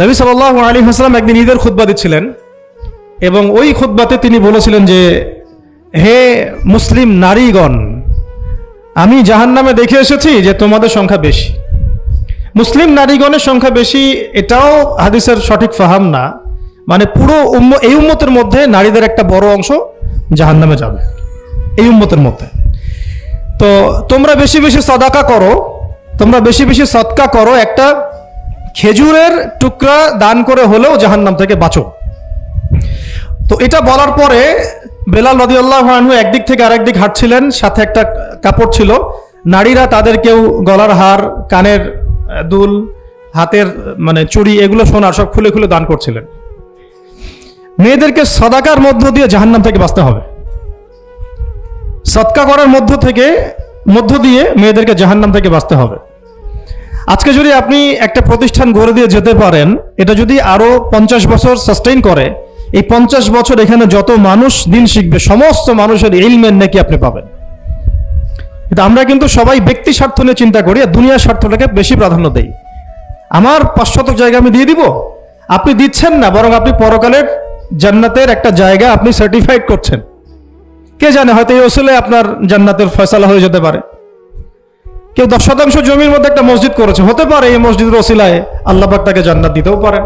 নবী সাল্লাহ আলী হাসলাম একদিন ঈদের খুদ্া দিচ্ছিলেন এবং ওই খুদ্বাতে তিনি বলেছিলেন যে, হে মুসলিম নারীগণ, আমি জাহান্নামে দেখে এসেছি যে তোমাদের সংখ্যা বেশি। মুসলিম নারীগণের সংখ্যা বেশি, এটাও হাদিসের সঠিক ফাহাম না। মানে পুরো এই উম্মতের মধ্যে নারীদের একটা বড় অংশ জাহান্নামে যাবে। এই উম্মতের মধ্যে। তো তোমরা বেশি বেশি সদাকা করো, তোমরা বেশি বেশি সৎকা করো একটা খেজুরের টুকরা দান করে হলেও জাহান্নাম থেকে বাঁচো। তো এটা বলার পরে বেলাল রদিউল্লাহ আনহু একদিক থেকে আরেক দিক হাঁটছিলেন, সাথে একটা কাপড় ছিল। নারীরা তাদের কেউ গলার হার, কানের দুল, হাতের মানে চুড়ি এগুলো সোনার সব খুলে খুলে দান করছিলেন। মেয়েদেরকে সদাকার মধ্য দিয়ে জাহান্নাম থেকে বাঁচতে হবে। সৎকা করার মধ্য থেকে, মধ্য দিয়ে মেয়েদেরকে জাহান্নাম থেকে বাঁচতে হবে। আজকে যদি আপনি একটা প্রতিষ্ঠান গড়ে দিয়ে যেতে পারেন, এটা যদি আরও পঞ্চাশ বছর সাস্টেইন করে, এই পঞ্চাশ বছর এখানে যত মানুষ দিন শিখবে, সমস্ত মানুষের ইলমের নাকি আপনি পাবেন। কিন্তু আমরা কিন্তু সবাই ব্যক্তি স্বার্থ নিয়ে চিন্তা করি আর দুনিয়ার স্বার্থটাকে বেশি প্রাধান্য দেই। আমার পাঁচশতক জায়গা আমি দিয়ে দিব? আপনি দিচ্ছেন না, বরং আপনি পরকালের জান্নাতের একটা জায়গা আপনি সার্টিফাইড করছেন। কে জানে, হয়তো এই ওসিলে আপনার জান্নাতের ফয়সালা হয়ে যেতে পারে। কেউ দশ শতাংশ জমির মধ্যে একটা মসজিদ করেছে, হতে পারে এই মসজিদের ওসিলায় আল্লাহ পাক তাকে জান্নাত দিতেও পারেন।